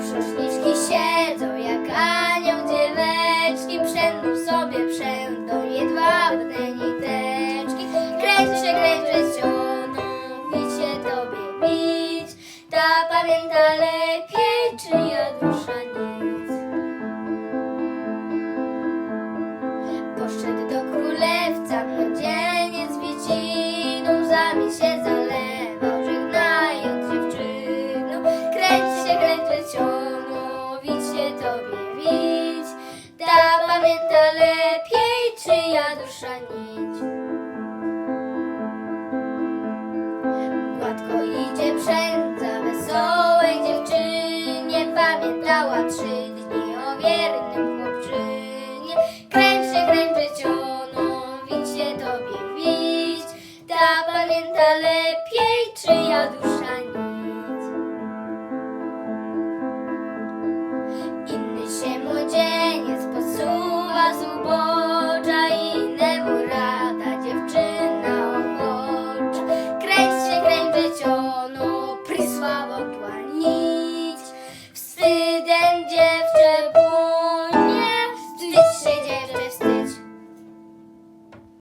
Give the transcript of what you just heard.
Brzuszniczki siedzą jak anioł dzieweczki Przędą sobie, przędą jedwabne niteczki. Kręć się, kręć się wicie tobie bić. Ta pamięta lepiej, czy jak dusza nic? pyta lepiej, czy ja dusza nić. Gładko idzie przędza wesołej dziewczynie, pamiętała trzy dni o wiernym chłopczynie. Kręczy, kręczy ono, wić się tobie wić, ta pamięta lepiej, czy ja dusza